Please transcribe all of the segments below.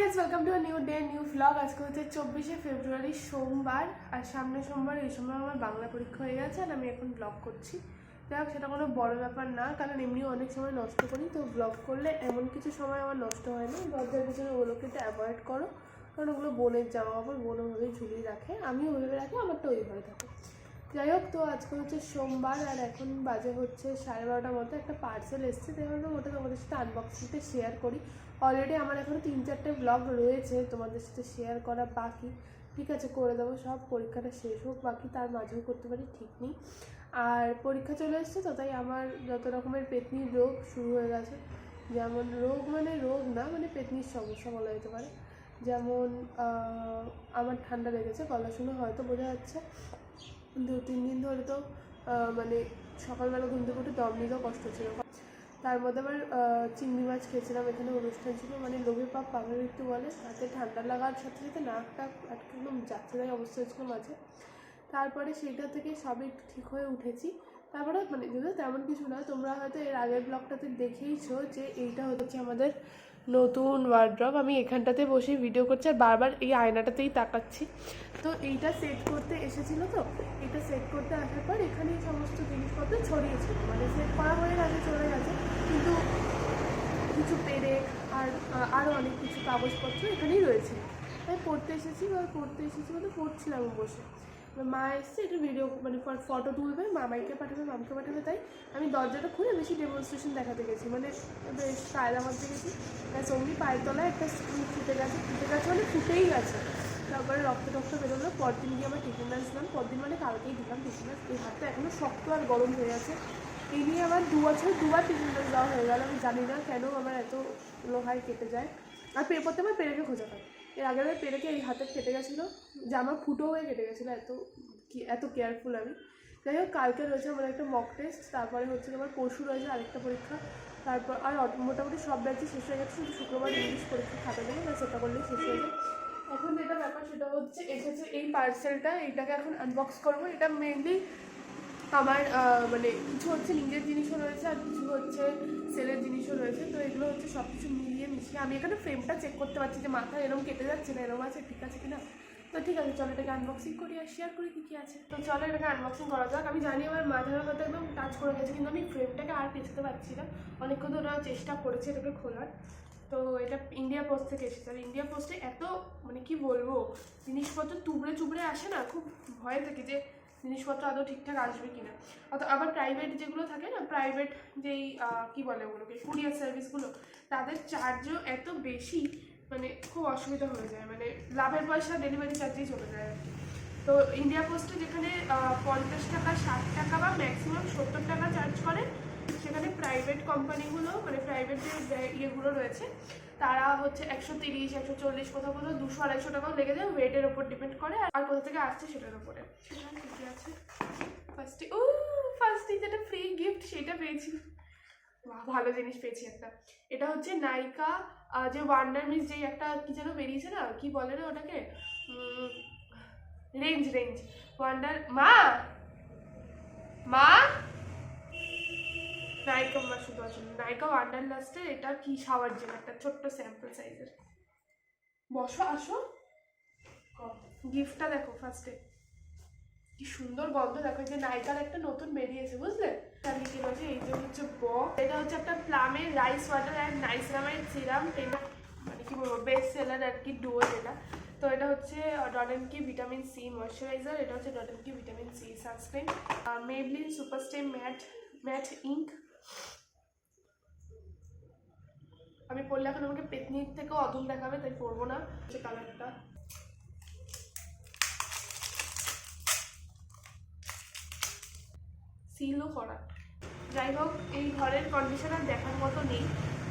Guys welcome to new day new vlog আজকে হচ্ছে চব্বিশে ফেব্রুয়ারি, সোমবার। আর সামনে সোমবার, এই সময় আমার বাংলা পরীক্ষা হয়ে গেছে আর আমি এখন ব্লগ করছি। যাই হোক, সেটা কোনো বড় ব্যাপার না, কারণ এমনিও অনেক সময় নষ্ট করি। তো ব্লগ করলে এমন কিছু সময় আমার নষ্ট হয় না। দরজার পিছনে ওগুলোকে একটু অ্যাভয়েড করো। কারণ ওগুলো বোনের জামা কাপড়, বোন ওভাবেই ঝুলিয়ে রাখে। আমিও ওইভাবে রাখি, আমারটা ওইভাবে থাকে। যাই হোক, তো আজকে হচ্ছে সোমবার আর এখন বাজে হচ্ছে সাড়ে বারোটার মতো। একটা পার্সেল এসছে, তাই ওটা তোমাদের সাথে আনবক্সিংটা শেয়ার করি। অলরেডি আমার এখনও তিন চারটে ব্লগ রয়েছে, তোমাদের সাথে শেয়ার করা বাকি। ঠিক আছে, করে দেবো, সব পরীক্ষাটা শেষ হোক, বাকি তার মাঝেও করতে পারি, ঠিক নেই। আর পরীক্ষা চলে এসছে তো, তাই আমার যত রকমের পেতনির রোগ শুরু হয়ে গেছে। যেমন রোগ মানে রোগ না মানে পেতনির সমস্যা বলা যেতে পারে। যেমন আমার ঠান্ডা লেগেছে, গলা শুনে হয়তো বোঝা যাচ্ছে। দু, তিন দিন ধরে তো মানে সকালবেলা ঘুম থেকে উঠে দম নিতেও কষ্ট ছিল। তার মধ্যে আবার চিংড়ি মাছ খেয়েছিলাম, এখানে অনুষ্ঠান ছিল মানে লোভে পাপ পাগল একটু বলে, তাতে ঠান্ডা লাগার সাথে সাথে নাকটা একদম তাই অবস্থা হয়েছিল মাঝে। তারপরে সেইটা থেকে সবই ঠিক হয়ে উঠেছি। তারপরে মানে যদিও তেমন কিছু না তোমরা হয়তো এর আগের ব্লগটাতে দেখেইছো যে এইটা হচ্ছে আমাদের নতুন ওয়ার্ড্রপ আমি এখানটাতে বসে ভিডিও করছি আর বারবার এই আয়নাটাতেই তাকাচ্ছি। তো এইটা সেট করতে এসেছিল তো? এটা সেট করতে আসার পর এখানে সমস্ত জিনিসপত্র ছড়িয়েছিল মানে সেট করা হয়ে গেছে, চলে গেছে। কিন্তু কিছু পেরেক আর আরও অনেক কিছু কাগজপত্র এখানেই রয়েছে। তাই পড়তে এসেছি এবার পড়তে এসেছি বলে পড়ছিলাম বসে। মা এসছে একটু ভিডিও মানে ফটো তুলবে মামাইকে পাঠাবে, মামকে পাঠাবে, তাই আমি দরজাটা খুলে বেশি ডেমনস্ট্রেশন দেখাতে গেছি। মানে বেশ কায়দা মারতে গেছি, ব্যাস অমনি পায়ের একটা ফুটে গেছে ফুটে গেছে মানে ফুটেই গেছে। তারপরে রক্ত টক্ত বেরোলো, পরদিন গিয়ে আমার টিফিন লাঞ্চ দিলাম, পরদিন মানে কালকেই দিলাম টিফিন লাঞ্চ এই হাতটা এখনও শক্ত আর গরম হয়ে আছে। এই নিয়ে আমার দু বছর দুবার টিফিন লাঞ্চ দেওয়া হয়ে গেল, আমি জানি না কেন আমার এত লোহায় কেটে যায়। আর পে করতে আমার পেরেকে খোঁজা পায় এর আগের বার পেরেকে এই হাতে কেটে গেছিল জামা ফুটো হয়ে কেটে গেছিল, এত এত কেয়ারফুল আমি। যাই হোক, কালকে রয়েছে আমার একটা মক টেস্ট তারপরে হচ্ছে আমার পরশু রয়েছে আরেকটা পরীক্ষা, তারপর আর মোটামুটি সব ব্যাচই শেষ হয়ে গেছে, শুধু শুক্রবার ইংলিশ পরীক্ষা খাতা নেই ব্যাস সেটা করলেই শেষ হয়ে যায়। এখন যেটা ব্যাপার সেটা হচ্ছে, এসেছে এই পার্সেলটা এইটাকে এখন আনবক্স করব, এটা মেনলি আমার মানে কিছু হচ্ছে নিজের জিনিসও রয়েছে আর কিছু হচ্ছে সেলের জিনিসও রয়েছে। তো এগুলো হচ্ছে সব কিছু মিলিয়ে মিশিয়ে আমি এখানে ফ্রেমটা চেক করতে পারছি যে মাথা এরকম কেটে যাচ্ছে না এরকম আছে, ঠিক আছে কিনা? তো ঠিক আছে, চলো এটাকে আনবক্সিং করি আর শেয়ার করি কী কী আছে। তো চলো এটাকে আনবক্সিং করা যাক। আমি জানি আমার মাথার হয়তো একদম টাচ করে গেছে, কিন্তু আমি ফ্রেমটাকে আর পেছাতে পারছি না। অনেকক্ষণ ধরে চেষ্টা করেছে এটাকে খোলার। তো এটা ইন্ডিয়া পোস্ট থেকে এসেছে। আর ইন্ডিয়া পোস্টে এত মানে কি বলব, জিনিসপত্র তুবড়ে চুবড়ে আসে না, খুব ভয় থাকে যে জিনিসপত্র আদৌ ঠিকঠাক আসবে কিনা। অত আবার প্রাইভেট যেগুলো থাকে না প্রাইভেট যেই কি বলে ওগুলোকে কুরিয়ার সার্ভিসগুলো তাদের চার্জও এত বেশি মানে খুব অসুবিধা হয়ে যায়। মানে লাভের পয়সা ডেলিভারি চার্জেই চলে যায় আর কি। তো ইন্ডিয়া পোস্টে যেখানে পঞ্চাশ টাকা, ষাট টাকা বা ম্যাক্সিমাম সত্তর টাকা চার্জ করে সেখানে প্রাইভেট কোম্পানিগুলো মানে প্রাইভেট যে ইয়েগুলো রয়েছে তারা হচ্ছে একশো তিরিশ একশো চল্লিশ কোথাও কোথাও দুশো আড়াইশো টাকাও লেগে যায় ওয়েটের ওপর ডিপেন্ড করে আর কোথা থেকে আসছে সেটার উপরে। ঠিকই আছে? ফার্স্টে ও ফার্স্টে যেটা ফ্রি গিফট সেটা পেয়েছি। ভালো জিনিস পেয়েছি একটা। এটা হচ্ছে আহ, যে ওয়ান্ডার মিস যে একটা কি যেন বেরিয়েছে না কি বলে না ওটাকে? রেঞ্জ রেঞ্জ ওয়ান্ডার মা! মা! নাইকা মা শুধু আছে নাইকা ওয়ান্ডার লাস্টের এটা কি শাওয়ার জেল একটা ছোট্ট স্যাম্পল সাইজের বসো, আসো। গিফটটা দেখো ফার্স্টে কি সুন্দর গন্ধ, দেখো যে নাইকার একটা নতুন বেরিয়েছে, বুঝলে? তার নিচে রয়েছে এই যে হচ্ছে বক এটা হচ্ছে একটা প্লামের rice water and niacinamide serum মানে কি বলব বেস্ট সেলার আর কি ডোজ এটা তো এটা হচ্ছে ডটেন কি ভিটামিন সি ময়শ্চারাইজার এটা হচ্ছে Dot and Key vitamin C sunscreen Maybelline super stay matte matte ink আমি পড়লে এখন আমাকে পেতনির থেকেও অদম দেখাবে, তাই পরবো না। যে কালারটা সিলও করা। যাই হোক, এই ঘরের কন্ডিশন আর দেখার মতো নেই।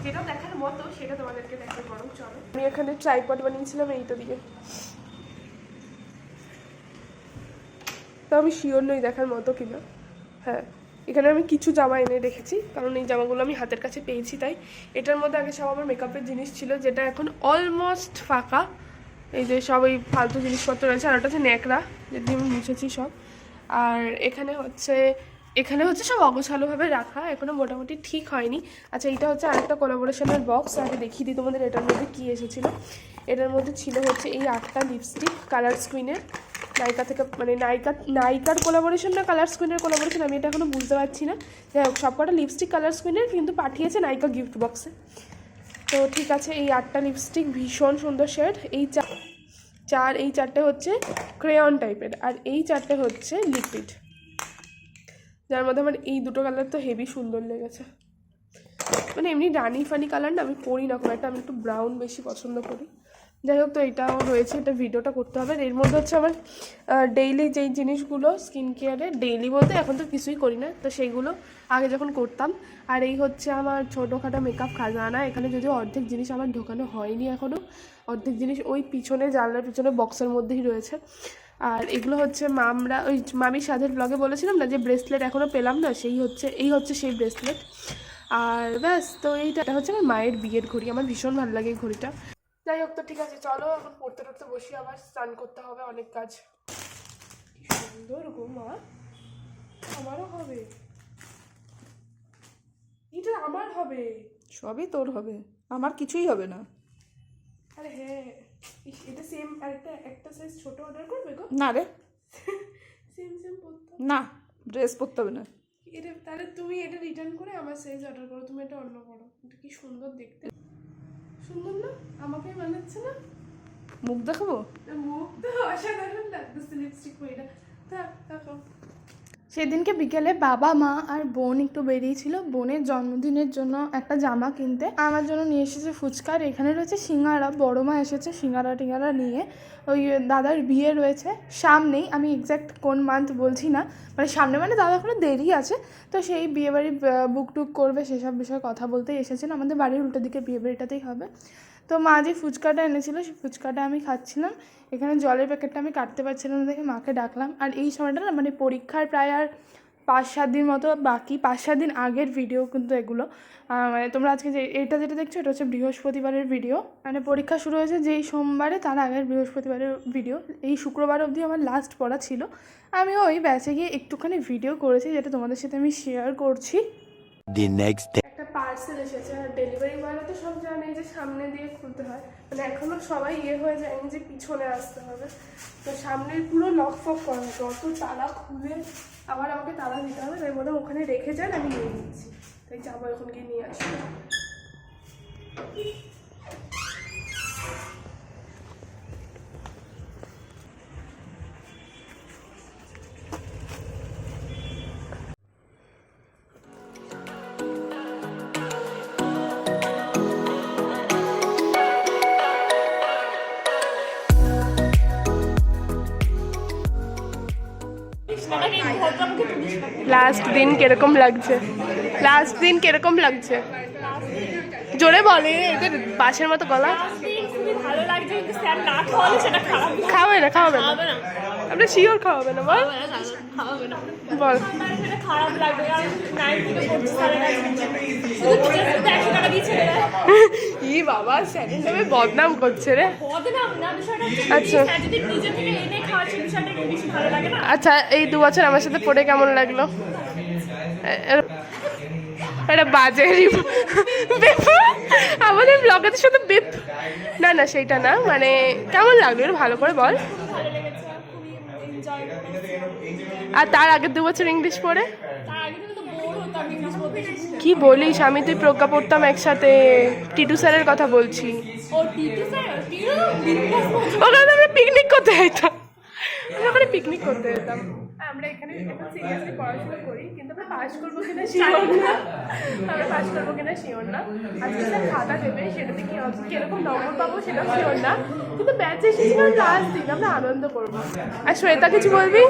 যেটা দেখার মতো, সেটা তোমাদেরকে দেখার বরং চলো। আমি এখানে ট্রাইপড বানিয়েছিলাম এইটা দিয়ে। তো আমি শিওর নই দেখার মতো কিনা। হ্যাঁ। এখানে আমি কিছু জামা এনে রেখেছি, কারণ এই জামাগুলো আমি হাতের কাছে পেয়েছি তাই। এটার মধ্যে আগে সব আমার মেকআপের জিনিস ছিল, যেটা এখন অলমোস্ট ফাঁকা। এই যে সব এই ফালতু জিনিসপত্র রয়েছে, আর ওটা হচ্ছে ন্যাকড়া, যেটি আমি মুছেছি সব। আর এখানে হচ্ছে এখানে হচ্ছে সব অগোছালোভাবে রাখা, এখনও মোটামুটি ঠিক হয়নি। আচ্ছা এটা হচ্ছে আরেকটা কোলাবোরেশনের বক্স আগে দেখিয়ে দিই তোমাদের এটার মধ্যে কী এসেছিল। এটার মধ্যে ছিল হচ্ছে এই আটটা লিপস্টিক কালার স্ক্রিনের নাইকা থেকে মানে নাইকা নাইকার কোলাবোরেশন না কালার স্কুইনের কোলাবোরেশন আমি এটা এখনও বুঝতে পারছি না। যাই হোক, সবকটা লিপস্টিক কালার স্কুইনের কিন্তু পাঠিয়েছে নাইকা গিফট বক্সে তো ঠিক আছে, এই আটটা লিপস্টিক ভীষণ সুন্দর শেড এই চা চার, এই চারটে হচ্ছে ক্রেয়ন টাইপের আর এই চারটে হচ্ছে লিকুইড যার মধ্যে আমার এই দুটো কালার তো হেভি সুন্দর লেগেছে। মানে এমনি রানি ফানি কালার না, আমি পরি না খুব একটা, আমি একটু ব্রাউন বেশি পছন্দ করি। যাই হোক, তো এটাও রয়েছে, এটা ভিডিওটা করতে হবে। এর মধ্যে হচ্ছে আমার ডেইলি যেই জিনিসগুলো স্কিন কেয়ারে ডেইলি বলতে এখন তো কিছুই করি না, তো সেইগুলো আগে যখন করতাম। আর এই হচ্ছে আমার ছোটোখাটো মেকআপ খাজানা, এখানে যদি অর্ধেক জিনিস আমার ঢোকানো হয়নি এখনও অর্ধেক জিনিস ওই পিছনে, জানলার পিছনে বক্সের মধ্যেই রয়েছে। আর এগুলো হচ্ছে মামরা, ওই মামি সাধের ব্লগে বলেছিলাম না যে ব্রেসলেট এখনও পেলাম না, সেই হচ্ছে, এই হচ্ছে সেই ব্রেসলেট আর ব্যাস, তো এইটা হচ্ছে আমার মায়ের বিয়ের ঘড়ি, আমার ভীষণ ভালো লাগে ঘড়িটা। যাই হোক তো ঠিক আছে চলো এখন পড়তে টড়তে বসি আবার স্নান করতে হবে অনেক কাজ। কি সুন্দর গো মা আমারও হবে। এটা আমার হবে। সবই তোর হবে আমার কিছুই হবে না। আরে হ্যাঁ ইস, এটা সেম একটা একটা সাইজ ছোট অর্ডার করবে গো? না রে। সেম সেম পড়তো না ড্রেস পরতে হবে না। এটা তাহলে তুমি এটা রিটার্ন করে আমার সাইজ অর্ডার করো তুমি এটা অন্য করো। এটা কি সুন্দর দেখতে। সুন্দর না? আমাকে মানাচ্ছে না? মুখ দেখাবো? মুখ তো অসাধারণ লাগতেছে লিপস্টিক না থাক থাকো। সেদিনকে বিকেলে বাবা, মা আর বোন একটু বেরিয়েছিল। বোনের জন্মদিনের জন্য একটা জামা কিনতে। আমার জন্য নিয়ে এসেছে ফুচকার এখানে রয়েছে সিঙ্গারা। বড় মা এসেছে সিঙ্গারা টিঙ্গারা নিয়ে। ওই দাদার বিয়ে রয়েছে। সামনেই, আমি এক্স্যাক্ট কোন মান্থ বলছি না মানে সামনে মানে দাদা এখনও দেরি আছে। তো সেই বিয়েবাড়ি বুক টুক করবে, সেসব বিষয়ে কথা বলতেই এসেছেন আমাদের বাড়ির উল্টো দিকে বিয়েবাড়িটাতেই হবে। তো মা যে ফুচকাটা এনেছিল সেই ফুচকাটা আমি খাচ্ছিলাম। এখানে জলের প্যাকেটটা আমি কাটতে পারছিলাম না দেখে মাকে ডাকলাম। আর এই সময়টা না মানে পরীক্ষার প্রায় আর পাঁচ সাত দিন মতো বাকি, পাঁচ সাত দিন আগের ভিডিও কিন্তু এগুলো। মানে তোমরা আজকে যে, এটা যেটা দেখছ, এটা হচ্ছে বৃহস্পতিবারের ভিডিও মানে পরীক্ষা শুরু হয়েছে যেই সোমবারে, তার আগের বৃহস্পতিবারের ভিডিও এই শুক্রবার অবধি আমার লাস্ট পড়া ছিল। আমি ওই ব্যাচে গিয়ে একটুখানি ভিডিও করেছি, যেটা তোমাদের সাথে আমি শেয়ার করছি। পার্সেল এসেছে আর ডেলিভারি বয়রা তো সব জানে যে সামনে দিয়ে খুলতে হয়। মানে এখনও সবাই ইয়ে হয়ে যায়নি যে পিছনে আসতে হবে। তো সামনের পুরো লক ফক করা অত তালা খুলে আবার আমাকে তালা দিতে হবে, তাই বললাম ওখানে রেখে যান, আমি নিয়ে নিচ্ছি। তাই যাব এখন গিয়ে নিয়ে আসব। লাস্ট দিন কীরকম লাগছে? লাস্ট দিন কীরকম লাগছে? জোরে বলে এদের বাসের মতো গলা। খাওয়াবে না। খাওয়াবে না। হবে না আমরা শিওর খাওয়াবে না। বল। বল খারাপ লাগবে ই বাবা স্যারের নামে বদনাম করছে রে। আচ্ছা। একটু আচ্ছা এই দু বছর আমার সাথে পড়ে কেমন লাগল? এ- এ- এটা বাজে। আমাদের ব্লগে তো শুধু বেপ না না সেইটা না মানে কেমন লাগল একটু ভালো করে বল ভালো লেগেছে খুবই এনজয় করেছি আর তার আগের দু বছর ইংলিশ পড়ে? কি বলিস? আমি তুই প্রজ্ঞা পড়তাম একসাথে। টিটু স্যারের কথা বলছি। ও টিটু স্যার? টিটু বিন্দাস ওখানে আমরা পিকনিক করতে ওখানে পিকনিক করতে যেতাম। আমরা এখানে এখন সিরিয়াসলি পড়াশোনা করি কিন্তু আমরা পাস করব কিনা শিওর না। আমরা পাস করব কিনা শিওর না। আজকে স্যার খাতা দেবে সেটাতে কি কীরকম নম্বর পাবো সেটা শিওর না। কিন্তু ব্যাচে এসেছিলাম লাস্ট দিন আমরা আনন্দ করব। আর শ্বেতা কিছু বলবি?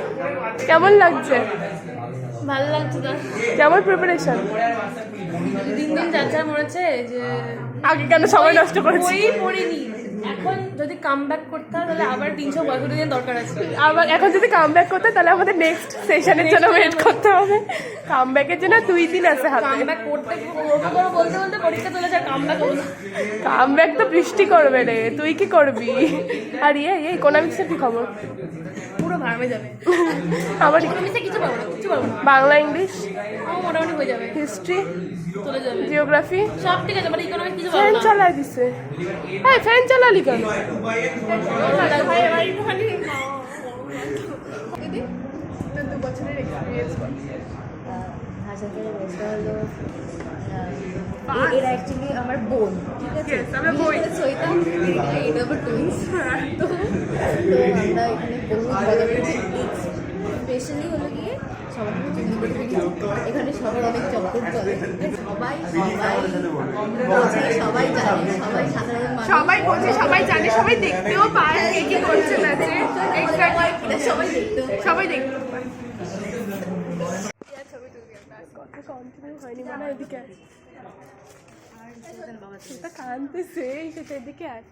কেমন লাগছে? ভালো লাগছে না কেমন প্রিপারেশন দিন দিন যাচ্ছে মনে হচ্ছে যে আগে কেন সময় নষ্ট করেছি? বই পড়িনি। এখন যদি কাম ব্যাক করতে হয় তাহলে আবার তিনশো বছরের দিন দরকার আছে। আবার এখন যদি কাম ব্যাক করতে হয়, তাহলে আমাদের নেক্সট সেশনের জন্য ওয়েট করতে হবে। কাম ব্যাকের জন্য দুই দিন আছে কাম হাতে। ব্যাক করতে বলতে বলতে পরীক্ষা চলে যায় কাম ব্যাক কাম ব্যাক তো বৃষ্টি করবে রে তুই কি করবি? আর ইয়ে এই কোনামিক্সের কি খবর? পুরো ভাবে যাবে। আমার ইকোনমিক্সে কিছু পাবো না কিছু পাবো না। বাংলা ইংলিশ? আমার মোটামুটি হয়ে যাবে। হিস্ট্রি? চলে যাবে। জিওগ্রাফি? সব ঠিক আছে বাট ইকোনমিক্স কিছু পাবো ফ্যান চালাই দিছে। হ্যাঁ ফ্যান চালালি কেন? ভাই এবার একটুখানি দু বছরের এক্সপিরিয়েন্স হলো। এরা অ্যাকচুয়ালি আমার বোন ঠিক আছে? Yes, আমরা বোন। সইতা এটা আমার টুইন্স তো তো আমরা এখানে বহু মজা করেছি স্পেশালি হলো গিয়ে সবার কিছু জিজ্ঞেস করে গেছি। এখানে সবার অনেক চক্কর চলে সবাই সবাই বোঝে সবাই জানে সবাই সাধারণ সবাই বোঝে সবাই জানে সবাই দেখতেও পায় কি করছে ম্যাচে। সবাই দেখতে সবাই পায় কথা কন্টিনিউ হয়নি মানে এদিকে আয়। সেটা কাঁদতেছে সেটা এদিকে আয়।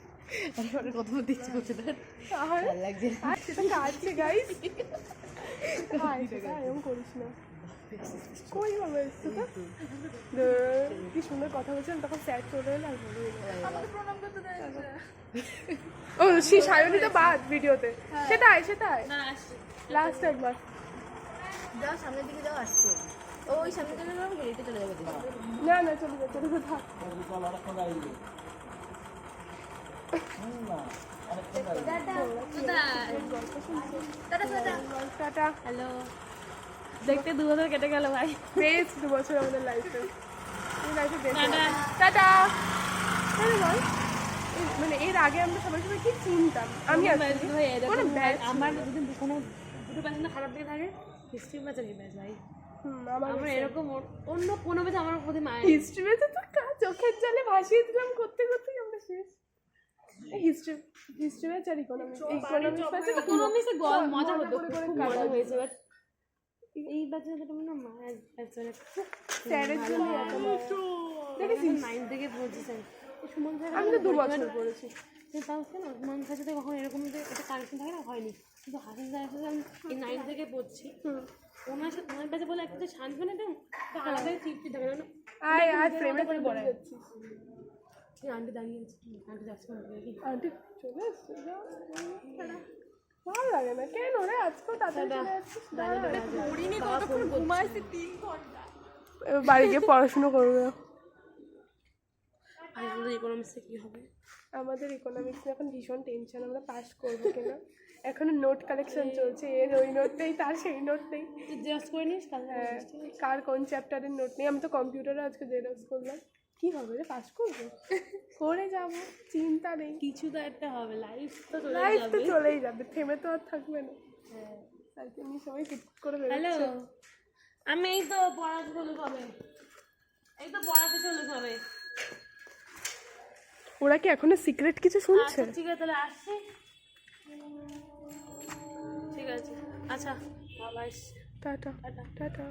কথা বলতে ইচ্ছে করছে না আর লাগছে আর সেটা গাইস এরকম করিস না। কই বাবা এসছে তো? কি সুন্দর কথা বলছিলাম তখন স্যার চলে এলো আর বলে ও সে সায়নিটা বাদ ভিডিওতে। সেটাই সেটাই লাস্ট একবার। যাও সামনের দিকে যাও আসছে। ওই সামনে চলে যাব হেঁটে চলে যাবে না না চলে যা চলে যা থাক। হ্যালো। দেখতে দু বছর কেটে গেল ভাই। বেস্ট দু বছর আমাদের লাইফে টাটা। বল মানে এর আগে আমরা সবাই সবাই কি চিনতাম? আমি আমার যদি কোনো দুটো খারাপ দিকে থাকে হিস্ট্রি ভাই। আমার এরকম অন্য কোনো আমার প্রতি মায়ের হিস্ট্রি তো চোখের জলে ভাসিয়ে দিলাম করতে করতেই আমরা শেষ। হিস্ট্রি হিস্ট্রি ম্যাচ আর ইকোনমিক্স ইকোনমিক্স ম্যাচে মজা মজা হতো খুব মজা হয়েছে বাট এই ব্যাচে তো মায়ের ব্যাচে স্যারের জন্য এত মজা। দেখেছিস? নাইন থেকে পড়ছি সুমন স্যার আমি তো দু বছর পড়েছি। তাও কেন সুমন সাথে কখনো এরকম যে একটা কানেকশন থাকে না হয়নি। কিন্তু হাসিন স্যারের সাথে আমি এই নাইন থেকে পড়ছি। ওনার সাথে ওনার ব্যাচে বলে একটা শান্তি একদম আলাদাই তৃপ্তি থাকে না আয় আয় ফ্রেমে করে পড়ে আন্টি দাঁড়িয়ে আছে আন্টি যাচ্ছে আন্টি। চলে এসছে ভালো লাগে না কেন রে? আজকেও তাড়াতাড়ি চলে যাচ্ছিস দাঁড়া। এবার বাড়ি গিয়ে পড়াশুনো করবে। আর আমাদের ইকোনমিক্সে কী হবে? আমাদের ইকোনমিক্স এখন ভীষণ টেনশন আমরা পাস করব কিনা? এখনও নোট কালেকশন চলছে এর ওই নোট নেই তার সেই নোট নেই। জেরক্স করে নিস হ্যাঁ কার। কোন চ্যাপ্টারের নোট নেই? আমি তো কম্পিউটারে আজকে জেরক্স করলাম। কি হবে রে পাস করব? করে যাব চিন্তা নেই। কিছু তো একটা হবে লাইফ তো চলে লাইফ তো চলেই যাবে থেমে তো আর থাকবে না। তাই জন্য সবাই কিট করে হ্যালো আমি এই তো পড়াতে চলে হবে এই তো পড়াতে চলে হবে ওরা কি এখনও সিক্রেট কিছু শুনছে? আচ্ছা ঠিক আছে তাহলে আসছি। ঠিক আছে। আচ্ছা বাবা টাটা টাটা। টাটা।